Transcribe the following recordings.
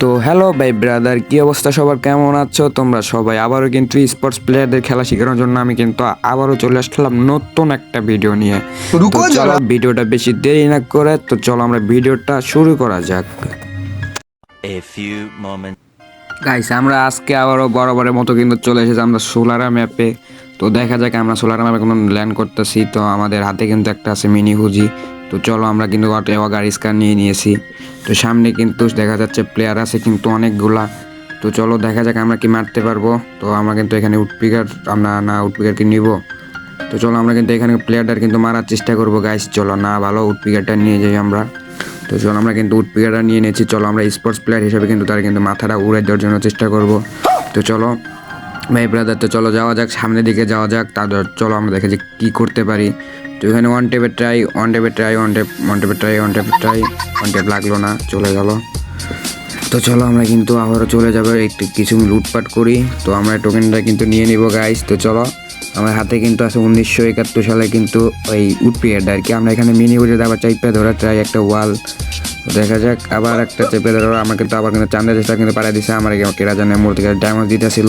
তো হ্যালো ভাই ব্রাদার কি অবস্থা? সবার কেমন আছো? তোমরা সবাই আবারও কিন্তু স্পোর্টস প্লেয়ারদের খেলা শেখানোর জন্য আমি কিন্তু আবারও চলে আসলাম নতুন একটা ভিডিও নিয়ে। চলো ভিডিওটা বেশি দেরি না করে তো চলো আমরা ভিডিওটা শুরু করা যাক। গাইস আমরা আজকে আবারও বরাবরের মতো কিন্তু চলে এসেছি আমরা সোলারা ম্যাপে তো দেখা যাক আমরা সোলারা ম্যাপে কোনো ল্যান্ড করতেছি তো আমাদের হাতে কিন্তু একটা আছে মিনি হুজি তো চলো আমরা কিন্তু এবার গাড়ি স্কার নিয়ে নিয়েছি। তো সামনে কিন্তু দেখা যাচ্ছে প্লেয়ার আছে কিন্তু অনেকগুলা। তো চলো দেখা যাক আমরা কি মারতে পারব। তো আমরা কিন্তু এখানে উডপিকার আমরা না উডপিকারকে নিব। তো চলো আমরা কিন্তু এখানে প্লেয়ারটার কিন্তু মারার চেষ্টা করব গাইস চলো না ভালো উডপিকারটা নিয়ে যাই আমরা। তো চলো আমরা কিন্তু উটপিকারটা নিয়ে নিয়েছি। চলো আমরা স্পোর্টস প্লেয়ার হিসেবে কিন্তু তার কিন্তু মাথাটা উড়ে দেওয়ার জন্য চেষ্টা করব। তো চলো ভাই ব্রাদার তো চলো যাওয়া যাক, সামনের দিকে যাওয়া যাক। তারপর চলো আমরা দেখে যে কী করতে পারি। তো এখানে ওয়ান টেপের ট্রাই ওয়ান টেপের ট্রাই ওয়ান টেপ ওয়ান টেপের ট্রাই ওয়ান টেপের ট্রাই ওয়ান টেপ লাগল না, চলে গেল। তো চলো আমরা কিন্তু আবারও চলে যাব, একটু কিছু লুটপাট করি। তো আমরা টোকেনটা কিন্তু নিয়ে নিব গাইস তো চলো, আমার হাতে কিন্তু আছে উনিশশো একাত্তর সালে কিন্তু ওই উডপিয়ারটা আর কি। আমরা এখানে মিনি বুঝে আবার চাইপে ধরা ট্রাই একটা ওয়াল দেখা যাক, আবার একটা চেপে ধরো আমার কিন্তু আবার কিন্তু চান্দা চেষ্টা কিন্তু পাড়া দিছে। আমার কেরা জানে মোর থেকে ডায়মন্ড দিতেছিল।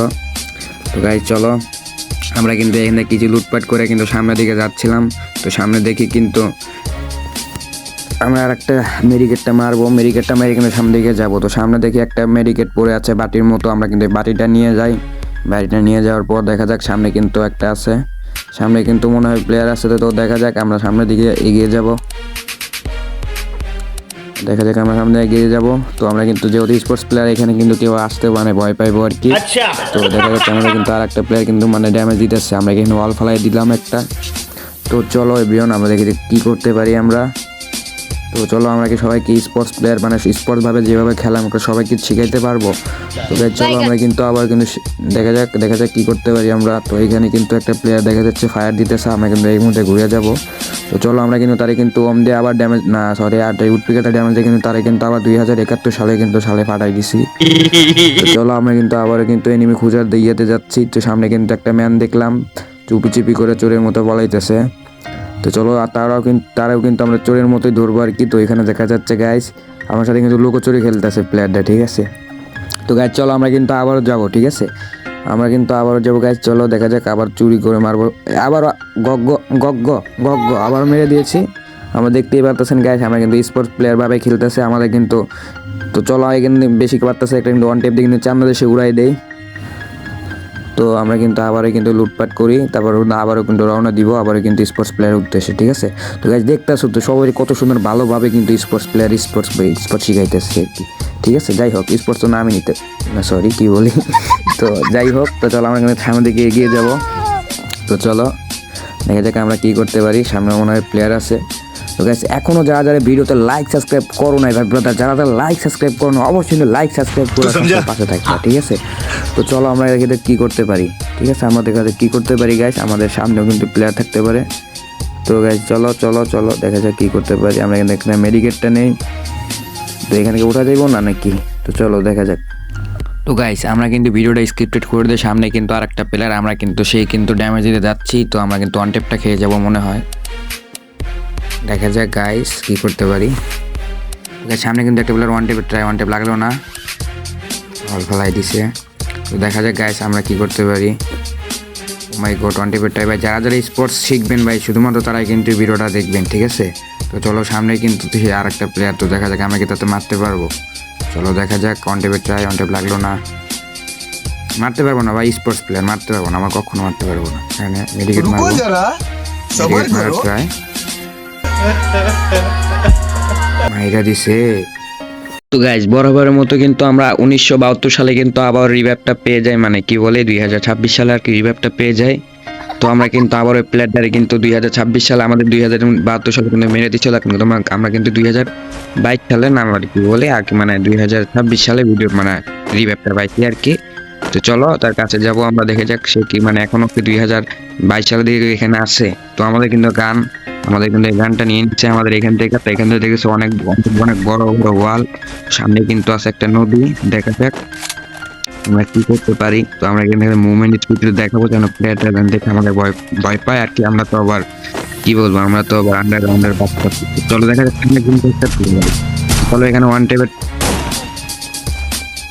তো গাইস চলো। আমরা কিন্তু এখানে কিছু লুটপাট করে কিন্তু সামনের দিকে যাচ্ছিলাম। তো সামনে দেখি কিন্তু আমরা আর একটা মেডিকেটটা মারবো। মেডিকেটটা মেরে কিন্তু সামনে দিকে যাব। তো সামনে দেখি একটা মেডিকেট পড়ে আছে বাটির মতো। আমরা কিন্তু বাটিটা নিয়ে যাই। বাটিটা নিয়ে যাওয়ার পর দেখা যাক সামনে কিন্তু একটা আছে। সামনে কিন্তু মনে হয় প্লেয়ার আছে, তো দেখা যাক আমরা সামনের দিকে এগিয়ে যাব। দেখা যাক আমরা সামনে এগিয়ে যাব। তো আমরা কিন্তু যেহেতু স্পোর্টস প্লেয়ার এখানে কিন্তু কেউ আসতে মানে ভয় পাইবো আর কি। তো দেখা যাচ্ছে আমরা কিন্তু আর একটা প্লেয়ার কিন্তু মানে ড্যামেজ দিতেছে। আমরা এখানে ওয়াল ফালাই দিলাম একটা। তো চলো এভিয়ন আমরা দেখি কী করতে পারি আমরা। তো চলো আমরা কি সবাইকে স্পোর্টস প্লেয়ার মানে স্পোর্টস ভাবে যেভাবে খেলা আমরা সবাইকে শিখাইতে পারব? তো চলো আমরা কিন্তু আবার কিন্তু দেখা যাক দেখা যাক কি করতে পারি আমরা। তো এখানে কিন্তু একটা প্লেয়ার দেখা যাচ্ছে ফায়ার দিতেছে আমরা কিন্তু এই মুহূর্তে ঘুরে যাব। তো চলো আমরা কিন্তু তারে কিন্তু ওম দিয়ে আবার ড্যামেজ না সরি আর উডপিকেটা ড্যামেজ দিয়ে কিন্তু তারে কিন্তু আবার দুই হাজার একাত্তর সালে কিন্তু সালে ফাটাই দিছি। তো চলো আমরা কিন্তু আবার কিন্তু এনিমি খুঁজার দিয়াতে যাচ্ছি তো সামনে কিন্তু একটা ম্যান দেখলাম চুপি চিপি করে চোরের মতো বলাইতেছে তো চলো, আর তারাও কিন্তু তারাও কিন্তু আমরা চোরের মতোই ধরবো আর কি। তো এখানে দেখা যাচ্ছে গাইস আমার সাথে কিন্তু লুকোচুরি খেলতেছে প্লেয়ারটা ঠিক আছে? তো গাইজ চলো, আমরা কিন্তু আবারও যাব, ঠিক আছে? আমরা কিন্তু আবারও যাব গাইজ চলো, দেখা যাক, আবার চুরি করে মারবো। আবার গগ্গ গগ্গ গগ্গ আবার মেরে দিয়েছি। আমরা দেখতেই পারতেছেন গাইজ আমরা কিন্তু স্পোর্টস প্লেয়ার ভাবে খেলতেছে, আমাদের কিন্তু তো চলো এখানে বেশি পারতেছে, একটা কিন্তু ওয়ান টেপ দিয়ে কিন্তু চান্দা দেশে উড়াই দেয় তো আমরা কিন্তু আবারও কিন্তু লুটপাট করি তারপর আবারও কিন্তু রওনা দিব, আবারও কিন্তু স্পোর্টস প্লেয়ার উঠতেছে ঠিক আছে? তো গাইজ দেখতেছো তো সবাই কত সুন্দর ভালোভাবে কিন্তু স্পোর্টস প্লেয়ার স্পোর্টস স্পোর্টস শিখাইতেছে আর কি, ঠিক আছে? যাই হোক স্পোর্টস তো নামই নিতে না সরি কি বলি? তো যাই হোক, তো চলো আমরা কিন্তু সামনের দিকে এগিয়ে যাব। তো চলো, দেখা যাক আমরা কী করতে পারি, সামনে মনে হয় প্লেয়ার আছে। তো গাইস এখনও যারা যারা ভিডিওতে লাইক সাবস্ক্রাইব করো না এবার ব্রাদার যারা যারা লাইক সাবস্ক্রাইব করো না অবশ্যই লাইক সাবস্ক্রাইব করে পাশে থাকবে ঠিক আছে? তো চলো আমরা এখানে কি করতে পারি? ঠিক আছে আমাদের কাছে কি করতে পারি গাইস আমাদের সামনেও কিন্তু প্লেয়ার থাকতে পারে। তো গাইস চলো চলো চলো দেখা যাক কি করতে পারি। আমরা এখানে এখানে মেডিকেটটা নেই। তো এখানে কি উঠা যাইবো না নাকি? তো চলো দেখা যাক। তো গাইস আমরা কিন্তু ভিডিওটা স্ক্রিপ্টেড করে দিয়ে সামনে কিন্তু আর একটা প্লেয়ার আমরা কিন্তু সেই কিন্তু ড্যামেজ দিতে যাচ্ছি। তো আমরা কিন্তু ওয়ান টেপটা খেয়ে যাব মনে হয়। দেখা যাক গাইস কি করতে পারি। সামনে কিন্তু একটা player one tape try one tape লাগল না। হল ফেলাই দিছে। তো দেখা যাক গাইস আমরা কি করতে পারি। মাই গো ওয়ান টেপের ট্রাই ভাই যারা যারা স্পোর্টস শিখবেন ভাই শুধুমাত্র তারাই কিন্তু ভিডিওটা দেখবেন ঠিক আছে? তো চলো সামনে কিন্তু আর একটা প্লেয়ার তো দেখা যাক আমরা কি তাতে মারতে পারব। চলো দেখা যাক কন্টেপের ট্রাই অনটেপ লাগল না। মারতে পারব না ভাই স্পোর্টস প্লেয়ার মারতে পারব না আমার কখনো মারতে পারব না। হ্যাঁ, হ্যাঁ, এখানে মেডিকেট মারবো। ট্রাই মাইরা দিছে। তো গাইজ বরাবরের মতো কিন্তু আমরা উনিশশো বাহাত্তর সালে কিন্তু আবার রিভ্যাপটা পেয়ে যাই মানে কি বলে, দুই হাজার ছাব্বিশ সালে আর কি রিভ্যাপটা পেয়ে যাই। তো আমরা কিন্তু আবার ওই প্লেয়ারটারে কিন্তু দুই হাজার ছাব্বিশ সালে আমাদের দুই হাজার বাহাত্তর সালে কিন্তু মেরে দিচ্ছিল কিন্তু আমরা কিন্তু দুই হাজার বাইশ সালে না আর কি বলে, আর কি মানে দুই হাজার ছাব্বিশ সালে ভিডিও মানে রিভ্যাপটা পাইছি আর কি। তো চলো, তার কাছে যাব, আমরা দেখে যাক সে কি মানে এখনও কি দুই হাজার বাইশ সালে দিকে এখানে আছে তো আমাদের কিন্তু গান, আমাদের কিন্তু এই গানটা নিয়ে নিচ্ছে আমাদের এখান থেকে। তো এখান থেকে দেখেছি অনেক, অনেক- বড় বড় ওয়াল। সামনে কিন্তু আছে একটা নদী, দেখা যাক আমরা কি করতে পারি। তো আমরা এখান থেকে মুভমেন্ট স্পিড দেখাবো যেন প্লেয়ারটা দেখে আমাদের ভয় ভয় পায় আর কি। আমরা তো আবার, কি বলব, আমরা তো আবার আন্ডারগ্রাউন্ডের বাচ্চা চলো, দেখা যাক সামনে কিন্তু একটা চলো, এখানে ওয়ান টেপের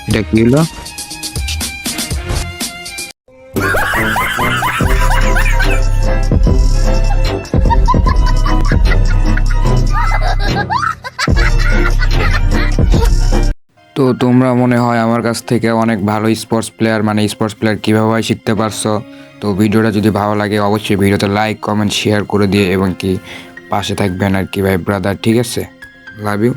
এটা কি হলো? তো তোমরা মনে হয় আমার কাছ থেকে অনেক ভালো স্পোর্টস প্লেয়ার মানে স্পোর্টস প্লেয়ার কীভাবে হয় শিখতে পারছ? তো ভিডিওটা যদি ভালো লাগে, অবশ্যই ভিডিওতে লাইক কমেন্ট শেয়ার করে দিয়ে এবং কি পাশে থাকবেন আর কি ভাই ব্রাদার ঠিক আছে? Love you